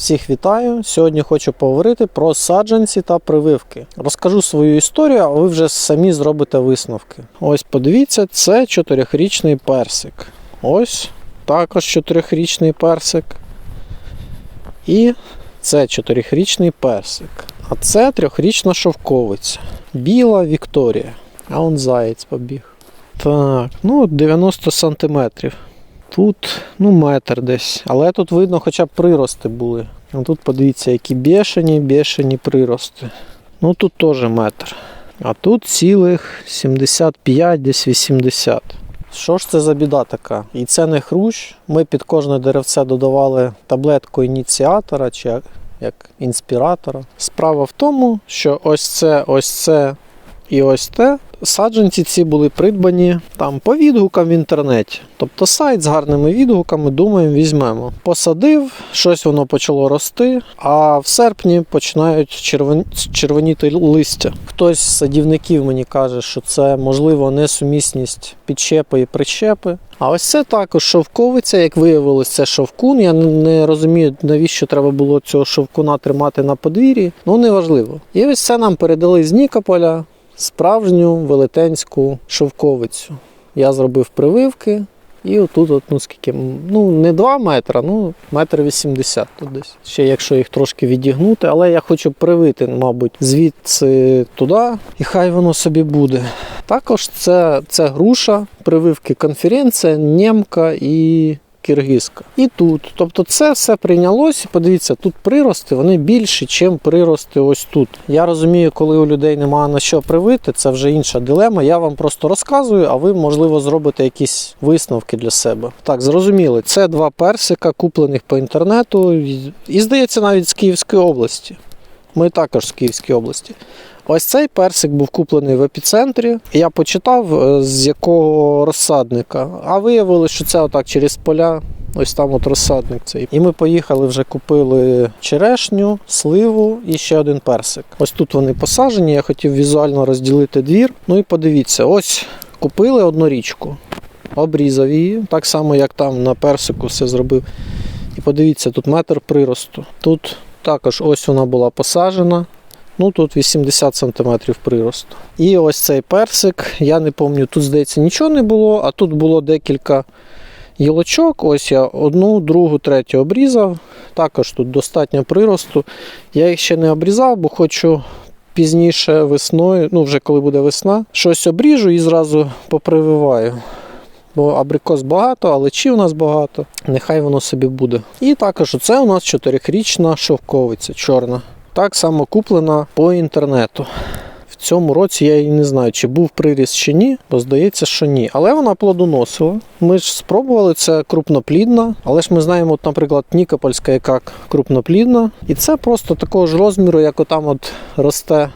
Всіх вітаю! Сьогодні хочу поговорити про саджанці та прививки. Розкажу свою історію, а ви вже самі зробите висновки. Ось подивіться, це чотирьохрічний персик. Ось також чотирьохрічний персик. І це чотирьохрічний персик. А це трьохрічна шовковиця. Біла Вікторія. А он заєць побіг. Так, ну 90 сантиметрів. Тут ну метр десь. Але тут видно хоча б прирости були. А тут подивіться, які бешені, бешені прирости. Ну тут теж метр. А тут цілих 75, десь 80. Що ж це за біда така? І це не хрущ. Ми під кожне деревце додавали таблетку ініціатора чи як, інспіратора. Справа в тому, що ось це, ось це і ось те. Саджанці ці були придбані там по відгукам в інтернеті. Тобто сайт з гарними відгуками, думаємо, візьмемо. Посадив, щось воно почало рости, а в серпні починають червон... червоніти листя. Хтось з садівників мені каже, що це можливо несумісність підщепи і прищепи. А ось це також шовковиця, як виявилось, це шовкун. Я не розумію, навіщо треба було цього шовкуна тримати на подвір'ї. Ну неважливо. І ось це нам передали з Нікополя справжню велетенську шовковицю. Я зробив прививки, і отут, от, ну скільки, ну не 2 метри, ну метр 80 тут десь. Ще якщо їх трошки відігнути, але я хочу привити, мабуть, звідси туди, і хай воно собі буде. Також це, це груша, прививки конференція, нємка і киргизька. І тут. Тобто це все прийнялось. Подивіться, тут прирости вони більші, ніж прирости ось тут. Я розумію, коли у людей немає на що привити, це вже інша дилема. Я вам просто розказую, а ви, можливо, зробите якісь висновки для себе. Так, зрозуміли, це два персика, куплених по інтернету, і здається, навіть з Київської області. Ми також з Київської області. Ось цей персик був куплений в епіцентрі. Я почитав, е, з якого розсадника, а виявилося, що це отак через поля. Ось там от розсадник цей. І ми поїхали вже купили черешню, сливу і ще один персик. Ось тут вони посаджені. Я хотів візуально розділити двір. Ну і подивіться, ось купили одну річку, обрізав її, так само, як там на персику все зробив. І подивіться, тут метр приросту. Тут також ось вона була посаджена. Ну тут 80 см приросту. І ось цей персик. Я не пам'ятаю, тут, здається, нічого не було, а тут було декілька гілочок. Ось я одну, другу, третю обрізав. Також тут достатньо приросту. Я їх ще не обрізав, бо хочу пізніше весною, ну вже коли буде весна, щось обріжу і зразу попрививаю. Бо абрикос багато, але чи у нас багато, нехай воно собі буде. І також оце у нас 4-річна шовковиця чорна. Так само куплена по інтернету. В цьому році я її не знаю, чи був приріст чи ні, бо здається, що ні. Але вона плодоносила. Ми ж спробували, це крупноплідна, але ж ми знаємо, от, наприклад, Нікопольська, яка крупноплідна. І це просто такого ж розміру, як отам от росте,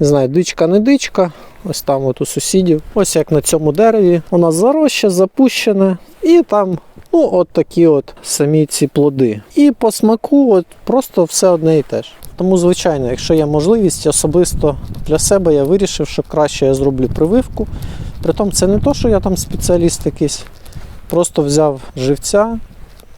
не знаю, дичка не дичка. Ось там от у сусідів. Ось як на цьому дереві. Вона зароща, запущене. І там ну, от такі от самі ці плоди. І по смаку от просто все одне і те ж. Тому, звичайно, якщо є можливість, особисто для себе я вирішив, що краще я зроблю прививку. Притом це не то, що я там спеціаліст якийсь. Просто взяв живця,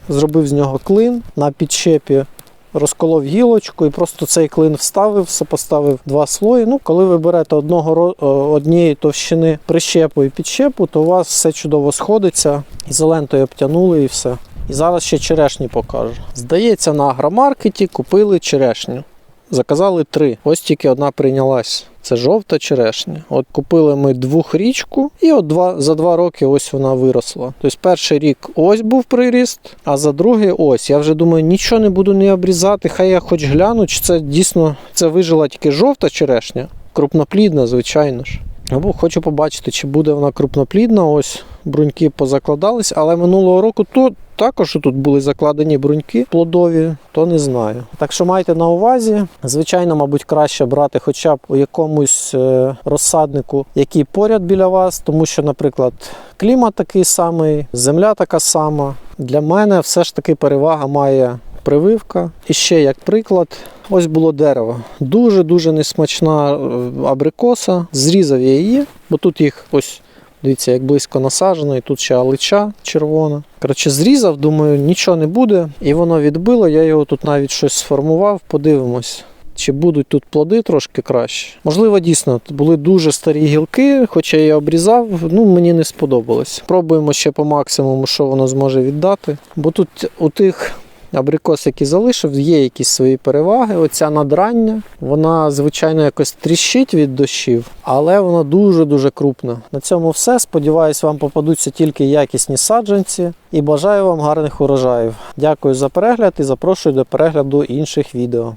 зробив з нього клин на підщепі, розколов гілочку і просто цей клин вставив, сопоставив два слої. Ну, коли ви берете одного однієї товщини прищепу і підщепу, то у вас все чудово сходиться, ізолентою обтянули і все. І зараз ще черешні покажу. Здається, на агромаркеті купили черешню. Заказали три. Ось тільки одна прийнялась. Це жовта черешня. От купили ми двохрічку, і от два, за два роки ось вона виросла. Тобто перший рік ось був приріст, а за другий ось. Я вже думаю, нічого не буду не обрізати. Хай я хоч гляну, чи це дійсно це вижила тільки жовта черешня, крупноплідна, звичайно ж. Або хочу побачити, чи буде вона крупноплідна. Ось бруньки позакладались, але минулого року тут також тут були закладені бруньки плодові, то не знаю. Так що майте на увазі. Звичайно, мабуть, краще брати хоча б у якомусь е, розсаднику, який поряд біля вас, тому що, наприклад, клімат такий самий, земля така сама. Для мене все ж таки перевага має прививка. І ще як приклад, ось було дерево. Дуже-дуже несмачна е, абрикоса. Зрізав я її, бо тут їх ось Дивіться, як близько насаджено, і тут ще алича червона. Коротше, зрізав, думаю, нічого не буде. І воно відбило. Я його тут навіть щось сформував, подивимось. Чи будуть тут плоди трошки краще? Можливо, дійсно були дуже старі гілки, хоча я обрізав, ну мені не сподобалось. Пробуємо ще по максимуму, що воно зможе віддати. Бо тут у тих абрикос, який залишив, є якісь свої переваги. Оця надрання, вона, звичайно, якось тріщить від дощів, але вона дуже-дуже крупна. На цьому все. Сподіваюсь, вам попадуться тільки якісні саджанці і бажаю вам гарних урожаїв. Дякую за перегляд і запрошую до перегляду інших відео.